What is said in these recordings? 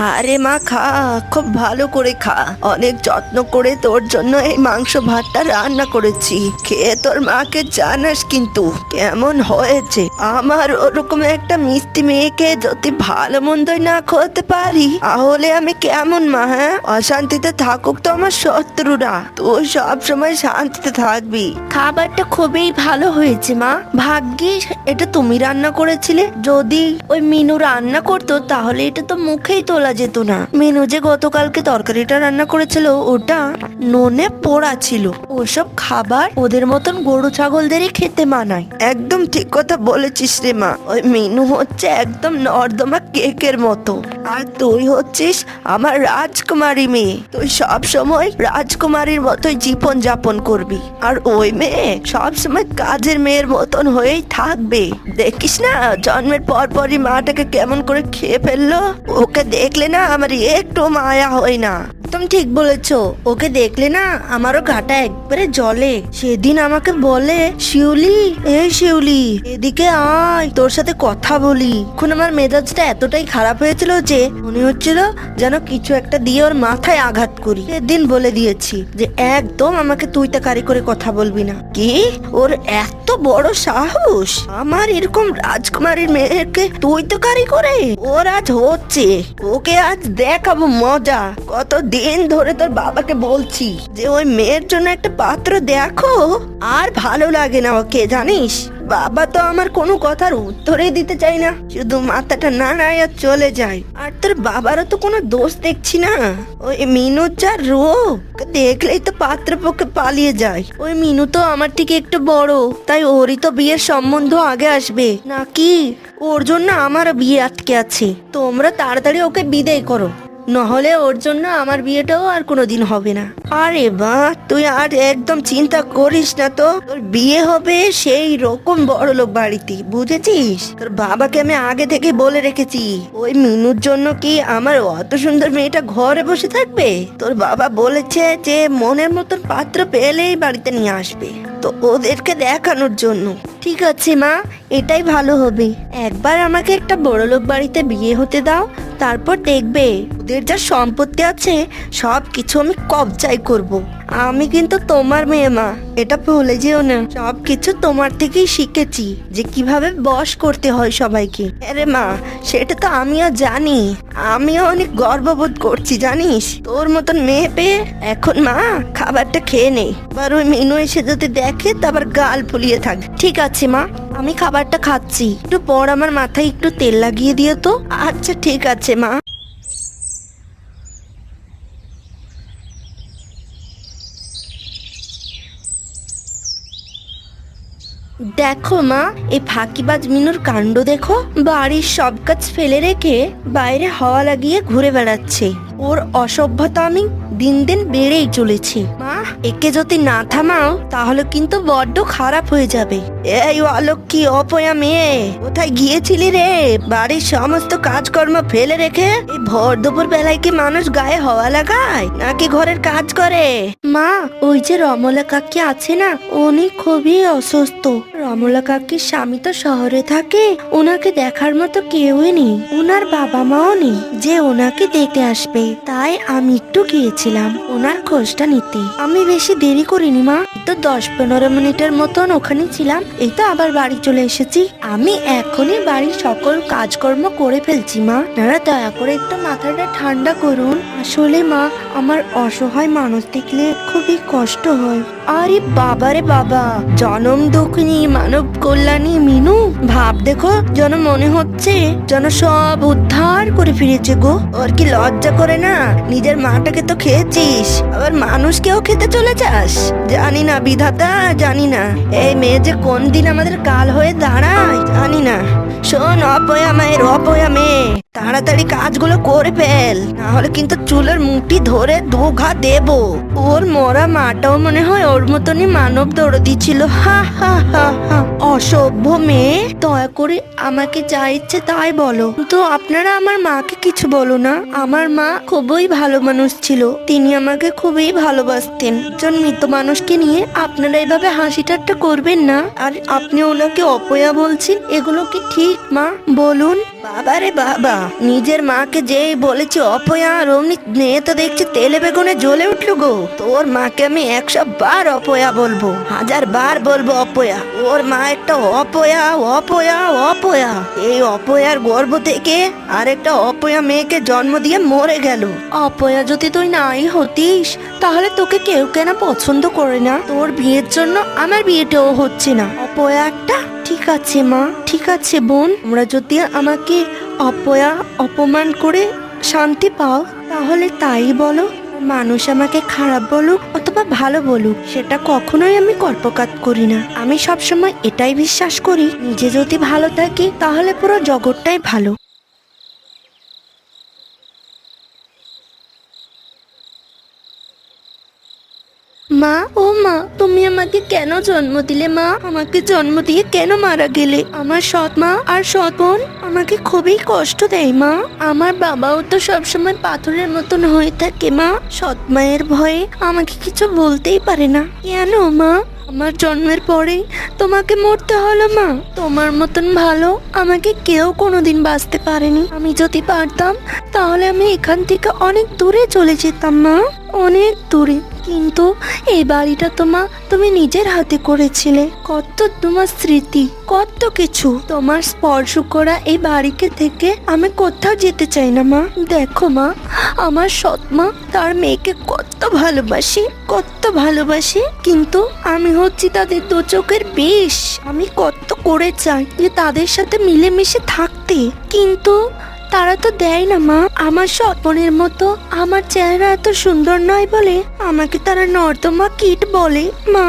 আরে মা, খা, খুব ভালো করে খা। অনেক যত্ন করে তোর জন্য এই মাংস ভাতটা রান্না করেছি। খেয়ে তোর মাকে জানাস কিন্তু, কেমন হয়েছে? আমার ওরকম একটা মিষ্টি মেয়েকে যদি ভালো মন্দই না খাওয়াতে পারি, তাহলে আমি কেমন মা হ্যাঁ? অশান্তিতে থাকুক তো আমার শত্রুরা। তুই সব সময় শান্তিতে থাকবি। খাবারটা খুবই ভালো হয়েছে মা। ভাগ্যিস, এটা তুমি রান্না করেছিলে। যদি ওই মিনু রান্না করতো, তাহলে এটা তো মুখেই তোলা যেত না। মিনু যে গতকালকে তরকারিটা রান্না করেছিল ওটা ননে পোড়া ছিল। ওসব খাবার ওদের মতন গরু ছাগলদেরই খেতে মানায়। একদম ঠিক কথা বলেছিস রে মা। ওই মিনু হচ্ছে একদম নর্দমা কেকের মতো। আর তুই হচ্ছিস আমার রাজকুমারী মেয়ে। তুই সব সময় রাজকুমারীর মতোই জীবন যাপন করবি। আর ওই মেয়ে সব সময় কাজের মেয়ের মতন হয়েই থাকবে। দেখিস না, জন্মের পর পরই মাটাকে কেমন করে খেয়ে ফেলল? ওকে দেখলে না আমার একটু মায়া হয় না। তুমি ঠিক বলেছ। ওকে দেখলে না আমারও ঘাটা একবারে জলে সেদিন আমাকে বলে, শিউলি এই শিউলি, এদিকে আয়, তোর সাথে কথা বলি। এখন আমার মেজাজটা এতটাই খারাপ হয়েছিল যে মনে হচ্ছিল যেন কিছু একটা দিয়ে ওর মাথায় আঘাত করি। সেদিন বলে দিয়েছি যে, একদম আমাকে তুই তাকারি করে কথা বলবি না। কি? ওর এত বড় সাহস? আমার এরকম রাজকুমারীর মেয়েকে তুই তো কারি? করে ওর আজ হচ্ছে। ওকে আজ দেখাবো মজা। কত দিন ধরে তোর বাবাকে বলছি যে ওই মেয়ের জন্য একটা পাত্র দেখো। আর ভালো লাগে না ওকে, জানিস? বাবা তো আমার কোনো কথার উত্তরই দিতে চাই না। শুধু মাথাটা নাড়ায় আর চলে যায়। আর তোর বাবারও তো কোনো দোষ দেখছি না। ওই মিনু যা রোগ, দেখলেই তো পাত্রপক্ষে পালিয়ে যায়। ওই মিনু তো আমার থেকে একটু বড়, তাই ওরই তো বিয়ের সম্বন্ধ আগে আসবে। নাকি? ওর জন্য আমার বিয়ে আটকে আছে। তোমরা তাড়াতাড়ি ওকে বিদায় করো। নহলে ওর জন্য আমার বিয়েটাও আর কোনোদিন হবে না। আরে বা, তুই আর একদম চিন্তা করিস না তো। তোর বিয়ে হবে সেই রকম বড় লোক বাড়িতে, বুঝেছিস? তোর বাবাকে আমি আগে থেকে বলে রেখেছি। ওই মিনুর জন্য কি আমার অত সুন্দর মেয়েটা ঘরে বসে থাকবে? তোর বাবা বলেছে যে মনের মতন পাত্র পেলেই বাড়িতে নিয়ে আসবে। তো ওদেরকে দেখানোর জন্য ঠিক আছে, মা, এটাই ভালো হবে একবার আমাকে একটা বড় লোক বাড়িতে বিয়ে হতে দাও, তারপর দেখবে ওদের যা সম্পত্তি আছে সব কিছু আমি কবজাই করব। আমি কিন্তু তোমার মেয়ে মা। এটা ভুলে যেও না। সব কিছু তোমার থেকেই শিখেছি যে কীভাবে বশ করতে হয় সবাইকে। আরে মা, সেটা তো আমিও জানি। আমিও অনেক গর্ববোধ করছি, জানিস? তোর মতন মেয়ে পেয়ে এখন মা খাবারটা খেয়ে নেই এবার ওই মেনু এসে যদি দেখে তারপর গাল ফুলিয়ে থাক। ঠিক আছে মা, আমি খাবারটা খাচ্ছি। একটু পর আমার মাথায় একটু তেল লাগিয়ে দিও তো। আচ্ছা ঠিক আছে মা। দেখো মা, এ ফাঁকিবাজ মিনুর কাণ্ড দেখো। বাড়ির সব কাজ ফেলে রেখে বাইরে হাওয়া লাগিয়ে ঘুরে বেড়াচ্ছে। ওর অসভ্যতা আমি দিন দিন বেড়েই চলেছে। মা একে যদি না থামাও, তাহলে কিন্তু বড্ড খারাপ হয়ে যাবে। এই আলোক কি অপয়া মেয়ে, কোথায় গিয়েছিলি রে? বাড়ির সমস্ত কাজকর্ম ফেলে রেখে এই ভর দুপুর বেলায় কি মানুষ গায়ে হওয়া লাগায়, নাকি ঘরের কাজ করে? মা, ওই যে রমলা কাকি আছে না, উনি খুবই অসুস্থ। রমলা কাকির স্বামী তো শহরে থাকে ওনাকে দেখার মতো কেউই নেই। ওনার বাবা মাও নেই, যে ওনাকে দেখতে আসবে। তাই আমি একটু গিয়েছিলাম ওনার খোঁজটা নিতে। আমি বেশি দেরি করিনি, মা। তো দশ পনেরো মিনিটের মতন ওখানে ছিলাম। এই তো আবার বাড়ি চলে এসেছি। আমি এখনই বাড়ির সকল কাজকর্ম করে ফেলছি, মা। আপনারা দয়া করে একটু মাথাটা ঠান্ডা করুন। আসলে, মা, আমার অসহায় মানুষ দেখলে খুবই কষ্ট হয়। আরে বাবারে বাবা, জনম দুঃখিনী, মানব কল্যাণী, মিনু। ভাব দেখো, যেন মনে হচ্ছে, যেন সব উদ্ধার করে ফিরেছে গো। ওর কি লজ্জা করে না? নিজের মাটাকে তো খেয়েছিস। আবার মানুষকেও খেতে চলে যাস জানি না বিধাতা, জানি না। এই মেয়ে যে কোন দিন আমাদের কাল হয়ে দাঁড়ায়, জানি না। শোন অপয়া মায়ের অপয়া মেয়ে তাড়াতাড়ি কাজগুলো করে ফেল না হলে কিন্তু চুলের মুঠি ধরে দু ঘা দেব। ওর মরা মাটাও মনে হয় ওর মতনই মানব দৌড়দি ছিল। হা হা হা হা। অসভ্য মেয়ে, দয়া করে আমাকে যা ইচ্ছে তাই বলো। তো আপনারা আমার মাকে কিছু বলো না, আমার মা খুবই ভালো মানুষ ছিল। তিনি আমাকে খুবই ভালোবাসতেন। একজন মৃত মানুষকে নিয়ে আপনারা এভাবে হাসি ঠাট্টা করবেন না। আর আপনি ওনাকে অপয়া বলছেন, এগুলো কি ঠিক? মা বলুন। বাবারে বাবা নিজের মাকে যেই বলেছি অপয়া আর অমনি মেয়ে তো দেখছি তেলে বেগুনে জ্বলে উঠল গো। তোর মাকে আমি একশো বার অপয়া বলব হাজার বার বলব অপয়া। ওর মা একটা অপয়া অপয়া অপয়া। এই অপয়ার গর্ভ থেকে আরেকটা অপয়া মেয়েকে জন্ম দিয়ে মরে গেল। অপয়া যদি তুই নাই হতিস তাহলে তোকে কেউ কেন পছন্দ করে না? তোর বিয়ের জন্য আমার বিয়েটাও হচ্ছে না। অপয়া একটা ঠিক আছে, মা। ঠিক আছে, বোন। তোমরা যদি আমাকে অপয়া, অপমান করে শান্তি পাও, তাহলে তাই বলো। মানুষ আমাকে খারাপ বলুক অথবা ভালো বলুক, সেটা কখনোই আমি কর্পকাত করি না। আমি সবসময় এটাই বিশ্বাস করি, নিজে যদি ভালো থাকি, তাহলে পুরো জগৎটাই ভালো। মা, ও মা, তুমি আমাকে কেন জন্ম দিলে মা? আমাকে জন্ম দিয়ে কেন মারা গেলে? আমার সৎ মা আর সৎ বোন আমাকে খুবই কষ্ট দেয় মা। আমার বাবাও তো সবসময় পাথরের মতন হয়ে থাকে মা। সৎ মায়ের ভয়ে আমাকে কিছু বলতেই পারে না। কেন মা? আমার জন্মের পরেই তোমাকে মরতে হলো, মা। তোমার মতন ভালো আমাকে কেউ কোনোদিন বাঁচতে পারেনি। আমি যদি পারতাম, তাহলে আমি এখান থেকে অনেক দূরে চলে যেতাম, মা। অনেক দূরে। কিন্তু এই বাড়িটা তোমা তুমি নিজের হাতে করেছিলে। কত তোমার স্মৃতি, কত কিছু। তোমার স্পর্শ করা এই বাড়িকে থেকে আমি কোথাও যেতে চাই না, মা। দেখো, মা আমার সৎ মা তার মেয়েকে কত ভালোবাসে কত ভালোবাসে। কিন্তু আমি হচ্ছি তাদের দু চোখের বেশ আমি কত করে চাই যে তাদের সাথে মিলেমিশে থাকতে। কিন্তু তারা তো দেয় না মা। আমার স্বপ্নের মতো আমার চেহারা এত সুন্দর নয় বলে আমাকে তারা নর্দমা কিট বলে। মা,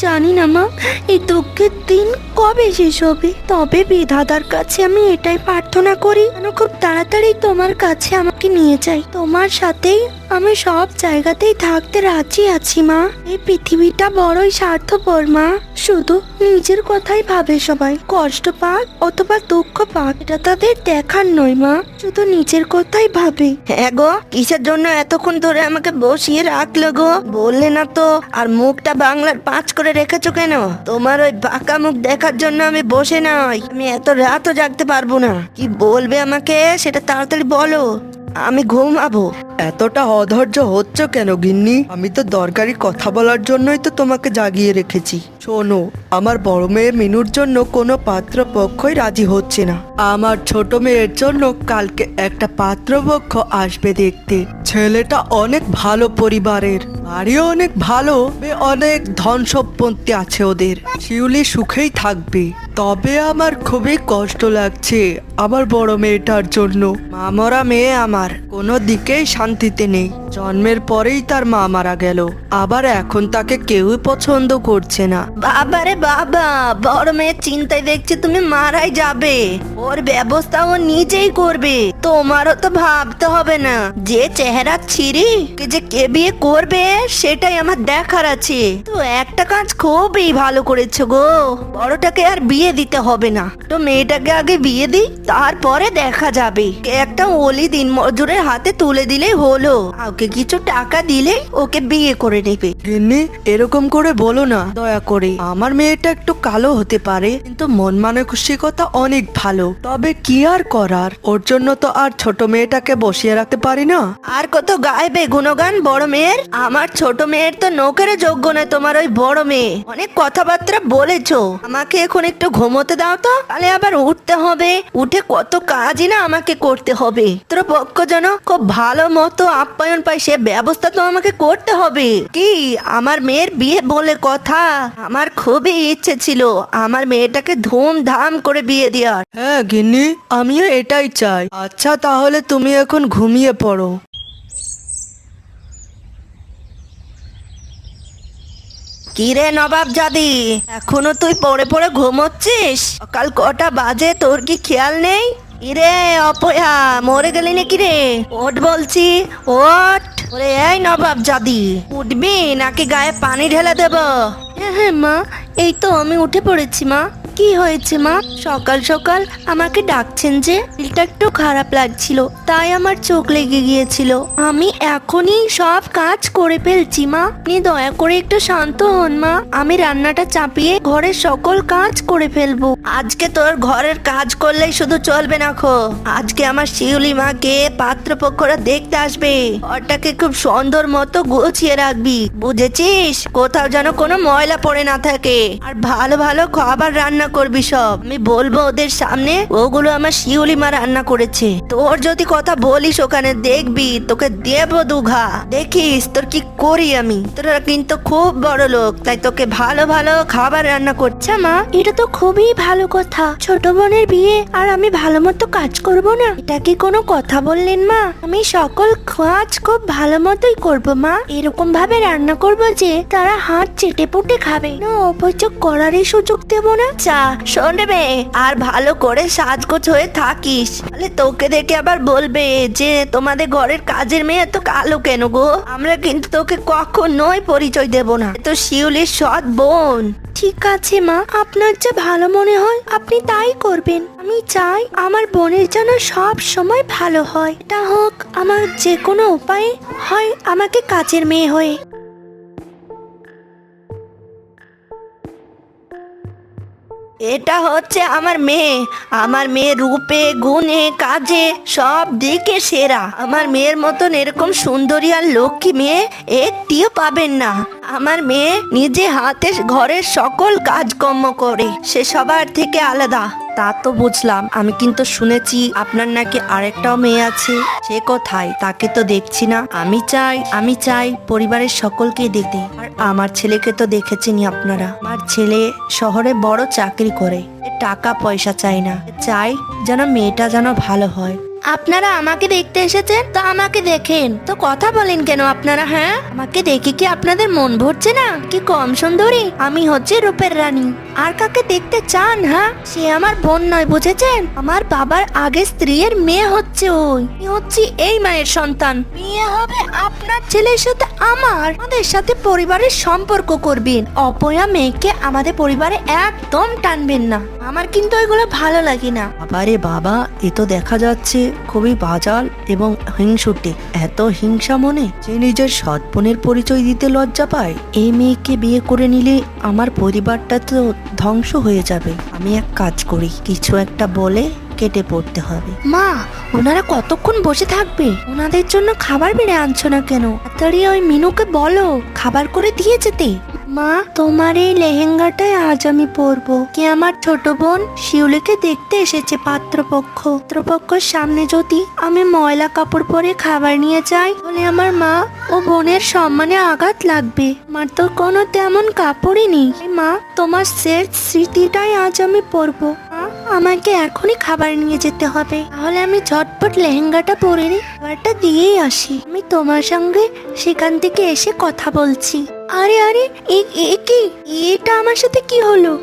জানি না মা, এই দুঃখের দিন কবে শেষ হবে? তবে বিধাতার কাছে আমি এটাই প্রার্থনা করি, যেন খুব তাড়াতাড়ি তোমার কাছে আমাকে নিয়ে যাই। তোমার সাথেই আমি সব জায়গাতেই থাকতে রাজি আছি, মা। এই পৃথিবীটা বড়ই স্বার্থপর, মা। শুধু নিজের কথাই ভাবে সবাই। কষ্ট পাক অথবা দুঃখ পাক, এটা তাদের দেখার নয়, মা। শুধু নিজের কথাই ভাবে। হ্যাঁ গো, কিসের জন্য এতক্ষণ ধরে আমাকে বসিয়ে রাখল গো? বললে না তো, আর মুখটা বাংলার পাঁচ করে রেখেছো কেন? তোমার ওই বাঁকা মুখ দেখার জন্য আমি বসে নাই। আমি এত রাতও জাগতে পারব না। কি বলবে আমাকে? সেটা তাড়াতাড়ি বলো। আমি ঘুমাবো। এতটা অধৈর্য হচ্ছ কেন গিন্নি? আমি তো দরকারি কথা বলার জন্যই তো তোমাকে জাগিয়ে রেখেছি। শোনো, আমার বড় মেয়ে মিনুর জন্য কোনো পাত্র পক্ষই রাজি হচ্ছে না। আমার ছোট মেয়ের জন্য কালকে একটা পাত্রপক্ষ আসবে দেখতে। ছেলেটা অনেক ভালো পরিবারের। বাড়িও অনেক ভালো অনেক ধন সম্পত্তি আছে ওদের। শিউলি সুখেই থাকবে। তবে আমার খুবই কষ্ট লাগছে আমার বড় মেয়েটার জন্য। মামরা মেয়ে আমার, কোনো দিকেই শান্তিতে নেই। জন্মের পরেই তার মা মারা গেল। আবার এখন তাকে কেউই পছন্দ করছে না। বাবারে বাবা, বড় মেয়ের চিন্তায় দেখছি তুমি মারাই যাবে। ওর ব্যবস্থা ও নিজেই করবে। তোমারও তো ভাবতে হবে না, যে চেহারা ছিরি কে যে কে বিয়ে করবে সেটাই আমার দেখার আছে। তো একটা কাজ খুবই ভালো করেছ গো বড়টাকে আর বিয়ে দিতে হবে না। তো মেয়েটাকে আগে বিয়ে দিই তারপরে দেখা যাবে। একটা ওলি দিন মজুরের হাতে তুলে দিলে হলো। ওকে কিছু টাকা দিলে ওকে বিয়ে করে নেবে। গিন্নি এরকম করে বলো না। দয়া করে আমার মেয়েটা একটু কালো হতে পারে কিন্তু মন মানসিকতা অনেক ভালো। তবে কি আর করার? ওর জন্য তো আর ছোট মেয়েটাকে বসিয়ে রাখতে পারি না। আর কত গাইবে গুণগান, বড় মেয়ের? আমার ছোট মেয়ের তো নৌকের যোগ্য নয় তোমার ওই বড় মেয়ে। অনেক কথাবার্তা বলেছ। আমাকে এখন একটু ঘুমোতে দাও তো। তাহলে আবার উঠতে হবে। উঠে কত কাজই না আমাকে করতে হবে। তোর পক্ষ যেন খুব ভালো মতো আপ্যায়ন পাই সে ব্যবস্থা তো আমাকে করতে হবে। কি? আমার মেয়ের বিয়ে বলে কথা? আমার খুবই ইচ্ছে ছিল আমার মেয়েটাকে ধুমধাম করে বিয়ে দেওয়ার। হ্যাঁ গিন্নি, আমিও এটাই চাই। আচ্ছা তাহলে তুমি এখন ঘুমিয়ে পড়ো। কিরে নবাব জাদি এখনও তুই পড়ে পড়ে ঘুমোচ্ছিস? সকাল কটা বাজে, তোর কি খেয়াল নেই? ইরে, অপয়া, মরে গেলি নাকি রে? ওট বলছি ওট ওরে, এই নবাব জাদি উঠবি, নাকি গায়ে পানি ঢেলে দেব? হ্যাঁ হ্যাঁ মা। এই তো আমি উঠে পড়েছি, মা। কি হয়েছে, মা? সকাল সকাল আমাকে ডাকছেন যে দিলটা একটু খারাপ লাগছিল, তাই আমার চোখ লেগে গিয়েছিল। আমি এখনই সব কাজ করে ফেলছি, মা। আপনি দয়া করে একটু শান্ত হন, মা। আমি রান্নাটা চাপিয়ে ঘরের সকল কাজ করে ফেলব। আজকে তোর ঘরের কাজ করলেই শুধু চলবে না, খো। আজকে আমার শিউলি মাকে পাত্রপক্ষরা দেখতে আসবে। ঘরটাকে খুব সুন্দর মতো গুছিয়ে রাখবি। বুঝেছিস? কোথাও যেন কোনো ময়লা পড়ে না থাকে। আর ভালো ভালো খাবার রান্না করবি সব। আমি বলব ওদের সামনে, ওগুলো আমার শিউলি মা রান্না করেছে। তোর যদি কথা বলিস ওখানে, দেখবি, তোকে দেব দুঘা। দেখিস তোর কি করি আমি? তোরা কিন্তু খুব বড় লোক, তাই তোকে ভালো ভালো খাবার রান্না করছে মা। এটা তো খুবই ভালো কথা। ছোট বোনের বিয়ে, আর আমি ভালো মতো কাজ করব না। এটা কি কোনো কথা বললেন মা? আমি সকল কাজ খুব ভালো মতোই করব মা। এরকম ভাবে রান্না করব যে, তারা হাত চেটে পুটে খাবে। না অপচয় করারই সুযোগ দেব না। চা শোনবে আর ভালো করে সাজগোজ হয়ে থাকিস। তাহলে তোকে দেখে আবার বলবে যে, তোমাদের ঘরের কাজের মেয়ে এত কালো কেন গো? আমরা কিন্তু তোকে কখনোই পরিচয় দেব না। তো শিউলির সৎ বোন। ঠিক আছে মা, আপনার যা ভালো মনে হয়, আপনি তাই করবেন। আমি চাই আমার বোনের যেন সব সময় ভালো হয়। এটা হোক, আমার যে কোনো উপায়ে হয় আমাকে কাজের মেয়ে হয়ে। এটা হচ্ছে আমার মেয়ে। আমার মেয়ে রূপে, গুণে, কাজে, সব দিকে সেরা। আমার মেয়ের মতন এরকম সুন্দরী আর লক্ষ্মী মেয়ে একটিও পাবেন না। আমার মেয়ে নিজে হাতে ঘরের সকল কাজকর্ম করে। সে সবার থেকে আলাদা। তা তো বুঝলাম। আমি কিন্তু শুনেছি আপনার নাকি আরেকটাও মেয়ে আছে। সে কোথায়? তাকে তো দেখছি না। আমি চাই আমি চাই পরিবারের সকলকে দেখতে। আর আমার ছেলেকে তো দেখেছেনই আপনারা। আমার ছেলে শহরে বড় চাকরি করে। টাকা পয়সা চাই না। চাই যেন মেয়েটা যেন ভালো হয়। আপনারা আমাকে দেখতে এসেছেন? তো আমাকে দেখেন। তো কথা বলেন কেন আপনারা হ্যাঁ? আমাকে দেখে কি আপনাদের মন ভরছে না? কি কম সুন্দরী? আমি হচ্ছে রূপের রানী। আর কাকে দেখতে চান হ্যাঁ? সে আমার বোন নয়, বুঝেছেন? আমার বাবার আগে স্ত্রীর মেয়ে হচ্ছে ওই। হচ্ছে এই মায়ের সন্তান। বিয়ে হবে আপনার ছেলের সাথে আমার। আমাদের সাথে পরিবারের সম্পর্ক করবেন। অপয়া মেয়েকে আমাদের পরিবারে একদম টানবেন না। আমার কিন্তু এগুলো ভালো লাগে না। আবারে বাবা, এ তো দেখা যাচ্ছে খুবই বাজাল এবং হিংসুটে। এত হিংসা মনে যে নিজের সৎ বোনের পরিচয় দিতে লজ্জা পায়? এই মেয়েকে বিয়ে করে নিলে আমার পরিবারটা তো ধ্বংস হয়ে যাবে। আমি এক কাজ করি, কিছু একটা বলে কেটে পড়তে হবে। মা, ওনারা কতক্ষণ বসে থাকবে? ওনাদের জন্য খাবার বেড়ে আনছো না কেন? তাড়াতাড়ি ওই মিনুকে বলো, খাবার করে দিয়ে যেতে। মা, তোমার এই লেহেঙ্গাটাই আজ আমি পরবো। কি আমার ছোট বোন? শিউলিকে দেখতে এসেছে পাত্রপক্ষ। পাত্রপক্ষর সামনে যদি আমি ময়লা কাপড় পরে খাবার নিয়ে যাই, তাহলে আমার মা ও বোনের সম্মানে আঘাত লাগবে। আমার তো কোনো তেমন কাপড়ই নেই। মা, তোমার শেষ স্মৃতিটাই আজ আমি পরবো। আমাকে এখনই খাবার নিয়ে যেতে হবে। তাহলে আমি ঝটপট লেহেঙ্গাটা পরে নিই খাবারটা দিয়েই আসি। আমি তোমার সঙ্গে সেখান থেকে এসে কথা বলছি। আরে আরে, এ- কি? এটা আমার সাথে কি হলো?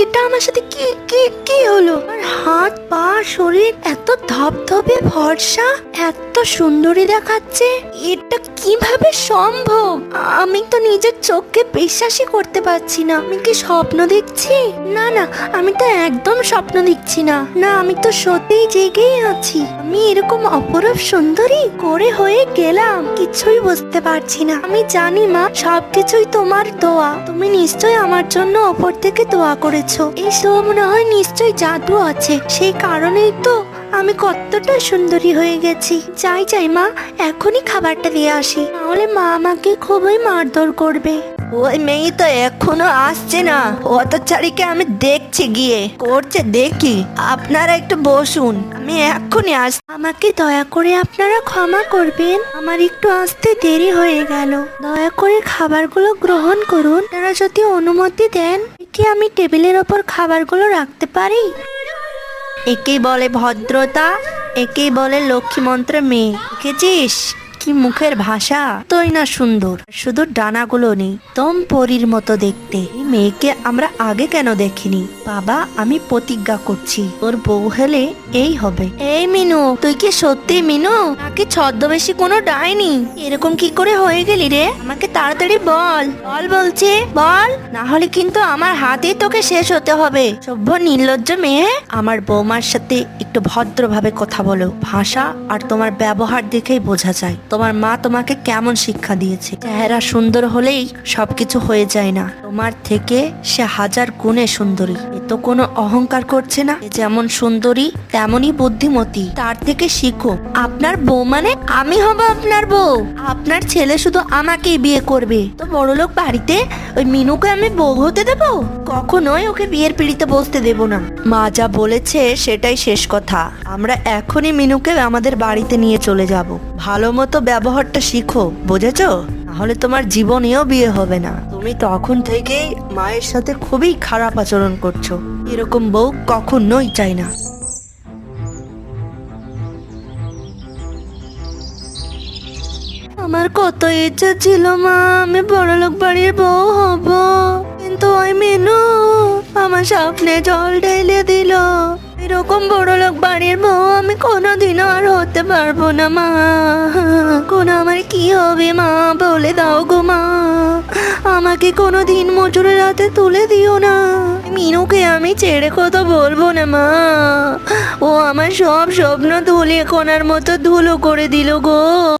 এটা আমার সাথে কি কি কি হলো? হাত, পা, শরীর এত ধপধপে ভরসা এত সুন্দরী দেখাচ্ছে। এটা কীভাবে সম্ভব? আমি তো নিজের চোখকে বিশ্বাসই করতে পারছি না। আমি কি স্বপ্ন দেখছি? না না, আমি তো একদম স্বপ্ন দেখছি না। না, আমি তো সত্যিই জেগেই আছি। আমি এরকম অপরূপ সুন্দরী করে হয়ে গেলাম। কিছুই বুঝতে পারছি না। আমি জানি মা সবকিছুই তোমার দোয়া। তুমি নিশ্চয়ই আমার জন্য অপর থেকে দোয়া করেছ। এই তো মনে হয় নিশ্চয়ই জাদু আছে। সেই কারণেই তো আমি কতটা সুন্দরী হয়ে গেছি। যাই চাই মা, এখনই খাবারটা দিয়ে আসি। নাহলে মা আমাকে খুবই মারধর করবে। ওই মেয়ে তো এখনও আসছে না। অতচারীকে আমি দেখছি গিয়ে। করছে দেখি। আপনারা একটু বসুন। আমি এক্ষুনি আস আমাকে দয়া করে আপনারা ক্ষমা করবেন। আমার একটু আসতে দেরি হয়ে গেল। দয়া করে খাবারগুলো গ্রহণ করুন। আপনারা যদি অনুমতি দেন কি আমি টেবিলের ওপর খাবারগুলো রাখতে পারি? একেই বলে ভদ্রতা একেই বলে লক্ষ্মী মন্ত্র মেয়ে। দেখেছিস কি মুখের ভাষা? তোই না সুন্দর। শুধু ডানাগুলো নেই তম পরীর মতো দেখতে। মেয়েকে আমরা আগে কেন দেখিনি? বাবা, আমি প্রতিজ্ঞা করছি ওর বউ হলে এই হবে। এই মিনু, তুই কি সত্যি মিনু? নাকি ছদ্মবেশী কোনো ডাইনি? এরকম কি করে হয়ে গেলি রে? আমাকে তাড়াতাড়ি বল। বল বলছে, বল। না হলে কিন্তু আমার হাতেই তোকে শেষ হতে হবে। সভ্য নির্লজ্জ মেয়ে, আমার বৌমার সাথে একটু ভদ্রভাবে কথা বলো। ভাষা আর তোমার ব্যবহার দেখেই বোঝা যায়। তোমার মা তোমাকে কেমন শিক্ষা দিয়েছে? চেহারা সুন্দর হলেই সবকিছু হয়ে যায় না। তোমার থেকে সে হাজার গুণে সুন্দরী। এ তো কোনো অহংকার করছে না। যেমন সুন্দরী, তেমনই বুদ্ধিমতী। তার থেকে শিখো, আপনার বউ মানে আমি হব আপনার বউ। আপনার ছেলে শুধু আমাকেই বিয়ে করবে। তো বড়লোক বাড়িতে ওই মিনুকে আমি বউ হতে দেব? কখনোই ওকে বিয়ের পিড়িতে বসতে দেব না। মা যা বলেছে সেটাই শেষ কথা। আমরা এখনই মিনুকে আমাদের বাড়িতে নিয়ে চলে যাব। ভালো মতো ব্যবহারটা শিখো, বুঝেছ? তাহলে তোমার জীবনেও বিয়ে হবে না। তুমি তখন থেকেই মায়ের সাথে খুবই খারাপ আচরণ করছ। এরকম বউ কখনোই চাই না। আমার কত ইচ্ছা ছিল মা, আমি বড়লোক বাড়ির বউ হব। ওই মেনু, আমার স্বপ্নে জল ঢেলে দিল। এরকম বড়লোক বাড়ির বউ আমি কোনোদিনও আর হতে পারব না, মা। কোন আমার কি হবে, মা? বলে দাও গো, মা। আমাকে কোনো দিন মজুরের হাতে তুলে দিও না। মিনুকে আমি ছেড়ে কথা বলব না, মা। ও আমার সব স্বপ্ন ধুলিয়ে কোনার মতো ধুলো করে দিল গো।